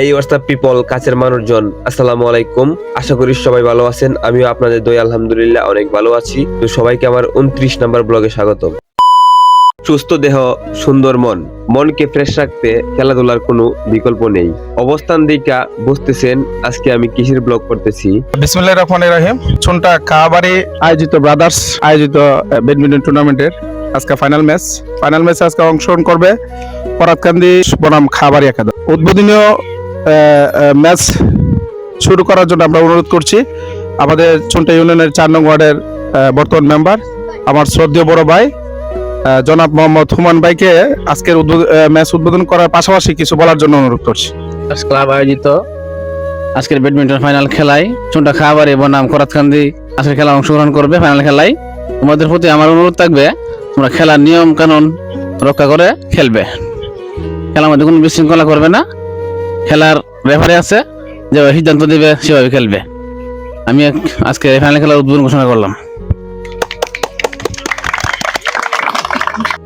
এই WhatsApp people কাছের মানুষজন, আসসালামু আলাইকুম। আশা করি সবাই ভালো আছেন। আমিও আপনাদের দই আলহামদুলিল্লাহ অনেক ভালো আছি। তো সবাইকে আমার উনত্রিশ নাম্বার ব্লগে স্বাগতম। সুস্থ দেহ, সুন্দর মন। মনকে ফ্রেশ রাখতে খেলাধুলার কোনো বিকল্প নেই। অবস্থান দিকা বুঝতেছেন আজকে আমি কিসের ব্লগ করতেছি। বিসমুল্লাহ রহমান রাহিম। ছোনটা কাবারি আয়োজিত ব্রাদার্স, আয়োজিত ব্যাডমিন্টন টুর্নামেন্টের আজকে ফাইনাল ম্যাচ ফাইনাল ম্যাচে আজকে অংশগ্রহণ করবে পরাতকান্দি বনাম খাবারি একাদশ। উদ্বোধনীয় ম্যাচ শুরু করার জন্য আমরা অনুরোধ করছি। আমাদের ছোনটা ইউনিয়নের চার নং ওয়ার্ডের বর্তমান মেম্বার, আমার শ্রদ্ধেয় বড় ভাই জনাব মোহাম্মদ হুমান ভাইকে আজকের ম্যাচ উদ্বোধন করার পাশাপাশি কিছু বলার জন্য অনুরোধ করছি। ক্লাব আয়োজিত, আজকের ব্যাডমিন্টন ফাইনাল খেলায় চুনটা খাবারে বনাম করাতকান্দি আজকের খেলা অংশগ্রহণ করবে ফাইনাল খেলায়। তোমাদের প্রতি আমার অনুরোধ থাকবে, তোমরা খেলার নিয়ম কানুন রক্ষা করে খেলবে। খেলার মধ্যে কোনো বিশৃঙ্খলা করবে না। খেলার রেফারি আছে যে সিদ্ধান্ত দিবে, সেভাবে খেলবে। আমি আজকে ফাইনাল খেলার উদ্বোধন ঘোষণা করলাম।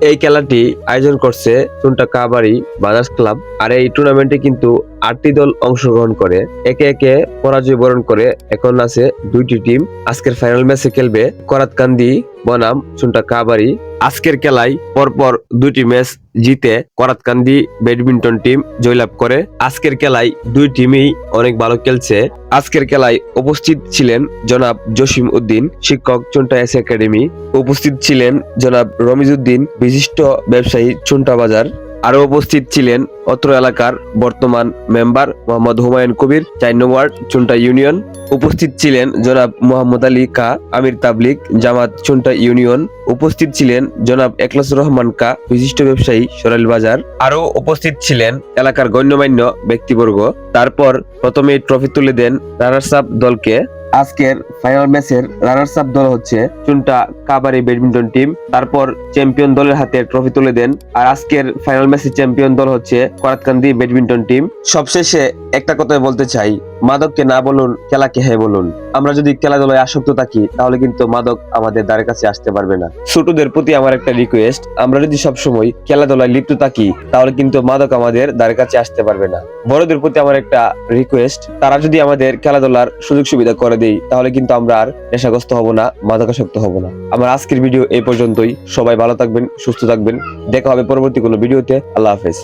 এই খেলাটি আয়োজন করছে চুনটা কাবারি বাজাজ ক্লাব, আর এই টুর্নামেন্টে কিন্তু আটটি দল অংশগ্রহণ করে। একে একে পরাজয় বরণ করে এখন আছে দুইটি টিম আজকের ফাইনাল ম্যাচে খেলবে করাতকান্দি বনাম চুনটা কাবারি আজকের খেলায় পরপর দুটি ম্যাচ জিতে করাতকান্দি ব্যাডমিন্টন টিম জয়লাভ করে। আজকের খেলায় দুই টিমই অনেক ভালো খেলছে। আজকের খেলায় উপস্থিত ছিলেন জনাব জসিম উদ্দিন, শিক্ষক চুনটা এস একাডেমি। উপস্থিত ছিলেন জনাব রমিজ উদ্দিন, বিশিষ্ট ব্যবসায়ী চুন্টা বাজার। আরও উপস্থিত ছিলেন অত্র এলাকার বর্তমান মেম্বার মোহাম্মদ হুমায়ুন কবির, চার নং ওয়ার্ড, চুনটা ইউনিয়ন। উপস্থিত ছিলেন জনাব মোহাম্মদ আলী কা আমির তাবলিক জামাত চুনটা ইউনিয়ন। উপস্থিত ছিলেন জনাব একলাসুর রহমান কা বিশিষ্ট ব্যবসায়ী সরাইল বাজার। আরও উপস্থিত ছিলেন এলাকার গণ্যমান্য ব্যক্তিবর্গ। তারপর প্রথমে ট্রফি তুলে দেন রানার্স আপ দলকে। আজকের ফাইনাল ম্যাচের রানার্স আপ দল হচ্ছে চুনটা কাবারি ব্যাডমিন্টন টিম তারপর চ্যাম্পিয়ন দলের হাতে ট্রফি তুলে দেন। আর আজকের ফাইনাল ম্যাচের চ্যাম্পিয়ন দল হচ্ছে করাতকান্দি ব্যাডমিন্টন টিম সবশেষে একটা কথাই বলতে চাই মাদককে না বলুন খেলাকে হ্যাঁ বলুন। আমরা যদি খেলাধুলায় আসক্ত থাকি, তাহলে কিন্তু মাদক আমাদের দ্বারে কাছে আসতে পারবে না। ছোটদের প্রতি আমার একটা রিকোয়েস্ট আমরা যদি সবসময় খেলাধুলায় লিপ্ত থাকি, তাহলে কিন্তু মাদক আমাদের দ্বারে কাছে আসতে পারবে না। বড়দের প্রতি আমার একটা রিকোয়েস্ট তারা যদি আমাদের খেলাধুলার সুযোগ সুবিধা করে দেয় তাহলে কিন্তু আমরা আর নেশাগ্রস্ত হব না, মাদকাসক্ত হব না। আমার আজকের ভিডিও এই পর্যন্তই। সবাই ভালো থাকবেন, সুস্থ থাকবেন। দেখা হবে পরবর্তী কোনো ভিডিওতে আল্লাহ হাফেজ।